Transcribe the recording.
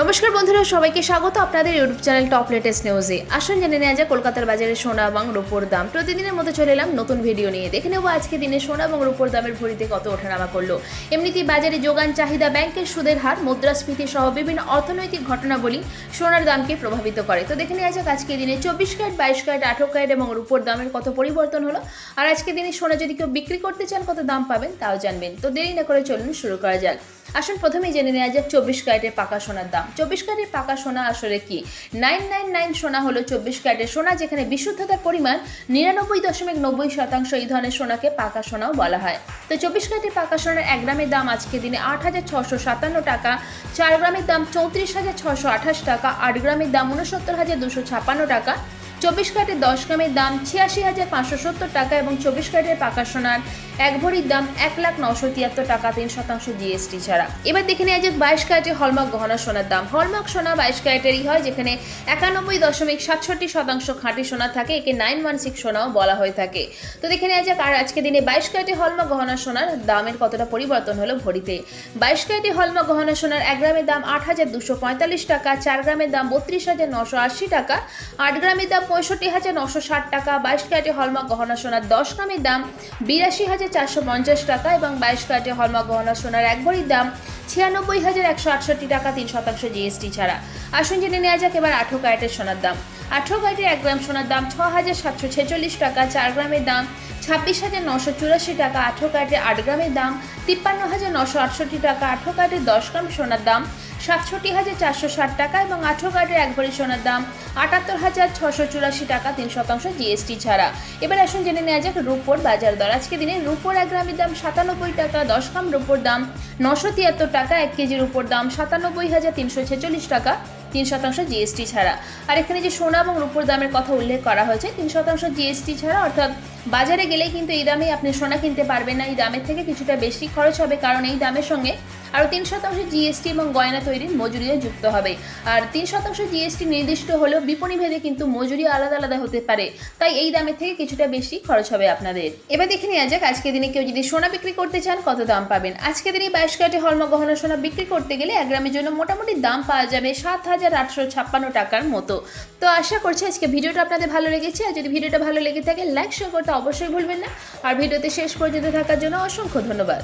নমস্কার বন্ধুরা, সবাইকে স্বাগত আপনাদের ইউটিউব চ্যানেল টপ লেটেস্ট নিউজে। আসুন জেনে নেওয়া যাক, কলকাতার বাজারে সোনা এবং রূপোর দাম। প্রতিদিনের মতো চলে এলাম নতুন ভিডিও নিয়ে। দেখে নেব আজকে দিনে সোনা এবং রূপোর দামের ভরিতে কত ওঠানামা করল। এমনিতেই বাজারে যোগান, চাহিদা, ব্যাংকের সুদের হার, মুদ্রাস্ফীতি সহ বিভিন্ন অর্থনৈতিক ঘটনাবলী সোনার দামকে প্রভাবিত করে। তো দেখে নেওয়া যাক আজকে দিনে চব্বিশ ক্যারেট, বাইশ ক্যারেট, আঠারো ক্যারেট এবং রূপোর দামের কত পরিবর্তন হলো। আর আজকে দিনে সোনা যদি কেউ বিক্রি করতে চান, কত দাম পাবেন তাও জানবেন। তো দেরি না করে চলুন শুরু করা যাক। আসুন প্রথমেই জেনে নেওয়া যাক চব্বিশ ক্যারেটের পাকা সোনার দাম। চব্বিশ ক্যারেটের পাকা সোনা আসলে কি? নাইন নাইন নাইন সোনা হলো চব্বিশ ক্যারেটের সোনা, যেখানে বিশুদ্ধতার পরিমাণ নিরানব্বই দশমিক নব্বই শতাংশ এই ধরনের সোনাকে পাকা সোনাও বলা হয়। তো চব্বিশ ক্যারেটের পাকা সোনার এক গ্রামের দাম আজকে দিনে আট হাজার ছশো সাতান্ন টাকা, চার গ্রামের দাম চৌত্রিশ হাজার ছশো আঠাশ টাকা, আট গ্রামের দাম উনসত্তর হাজার দুশো ছাপান্ন টাকা চব্বিশ ক্যারেটের দশ গ্রামের দাম ছিয়াশি হাজার পাঁচশো সত্তর টাকা এবং চব্বিশ ক্যারেটের পাকা সোনার এক ভরির দাম এক লাখ নশো তিয়াত্তর টাকা, তিন শতাংশ জিএসটি ছাড়া। এবার দেখে নেওয়া যাক বাইশ ক্যারেটের হলমার্ক গহনা সোনার দাম। হলমার্ক সোনা বাইশ ক্যারেটেরই হয়, যেখানে একানব্বই দশমিক সাতষট্টি শতাংশ খাঁটি সোনা থাকে, একে নাইন ওয়ান সিক্স সোনাও বলা হয়ে থাকে। তো দেখে নেওয়া যাক আর আজকে দিনে বাইশ ক্যারেটের হলমার্ক গহনা সোনার দামের কতটা পরিবর্তন হলো ভরিতে। বাইশ ক্যারেটের হলমার্ক গহনা সোনার এক গ্রামের দাম আট হাজার দুশো পঁয়তাল্লিশ টাকা, চার গ্রামের দাম বত্রিশ হাজার নশো আশি টাকা, আট গ্রামের দাম পঁয়ষট্টি হাজার নশো ষাট টাকা, বাইশ ক্যারেটের হলমার্ক গহনা সোনার দশ গ্রামের দাম বিরাশি হাজার চারশো পঞ্চাশ টাকা এবং বাইশ ক্যারেটের হলমার্ক গহনা সোনার এক ভরির দাম ছিয়ানব্বই হাজার একশো আটষট্টি টাকা, তিন শতাংশ জিএসটি ছাড়া। আসুন জেনে নেওয়া যাক এবার আঠেরো ক্যারেটের সোনার দাম। আঠেরো ক্যারেটের এক গ্রাম সোনার দাম ছ হাজার সাতশো ছেচল্লিশ টাকা, চার গ্রামের দাম ছাব্বিশ হাজার নশো চুরাশি টাকা, আঠেরো ক্যারেটের আট গ্রামের দাম তিপ্পান্ন হাজার নশো আটষট্টি টাকা, আঠেরো ক্যারেটের দশ গ্রাম সোনার দাম সাতষট্টি হাজার চারশো ষাট টাকা এবং আঠেরো কার্ডের এক ভরি সোনার দাম আটাত্তর হাজার ছশো চুরাশি টাকা তিন শতাংশ জিএসটি ছাড়া। এবার আসুন জেনে নেওয়া যাক রূপোর বাজার দর। আজকে দিনে রূপোর এক গ্রামের দাম সাতানব্বই টাকা, দশ গ্রাম রূপোর দাম নশো তিয়াত্তর টাকা, এক কেজির উপর দাম সাতানব্বই হাজার তিনশো ছেচল্লিশ টাকা, তিন শতাংশ জিএসটি ছাড়া। আর এখানে যে সোনা এবং রূপোর দামের কথা উল্লেখ করা হয়েছে, তিন শতাংশ জিএসটি ছাড়া, অর্থাৎ বাজারে গেলে কিন্তু এই দামেই আপনি সোনা কিনতে পারবেন না, এই দামের থেকে কিছুটা বেশি খরচ হবে, কারণ এই দামের সঙ্গে আরও তিন শতাংশ জিএসটি এবং গয়না তৈরির মজুরিও যুক্ত হবে। আর তিন শতাংশ জিএসটি নির্দিষ্ট হলেও বিপণী ভেদে কিন্তু মজুরি আলাদা আলাদা হতে পারে। তাই এই দামের থেকে কিছুটা বেশি খরচ হবে আপনাদের। এবার দেখে নেওয়া যাক আজকে দিনে কেউ যদি সোনা বিক্রি করতে চান, কত দাম পাবেন? আজকে দিনে বাইশ ক্যারেটে হলমা গহনা সোনা বিক্রি করতে গেলে এক গ্রামের জন্য মোটামুটি দাম পাওয়া যাবে সাত হাজার আটশো ছাপ্পান্ন টাকার মতো। তো আশা করছি আজকে ভিডিওটা আপনাদের ভালো লেগেছে। আর যদি ভিডিওটা ভালো লেগে থাকে, লাইক শেয়ার করতে অবশ্যই ভুলবেন না। আর ভিডিওতে শেষ পর্যন্ত থাকার জন্য অসংখ্য ধন্যবাদ।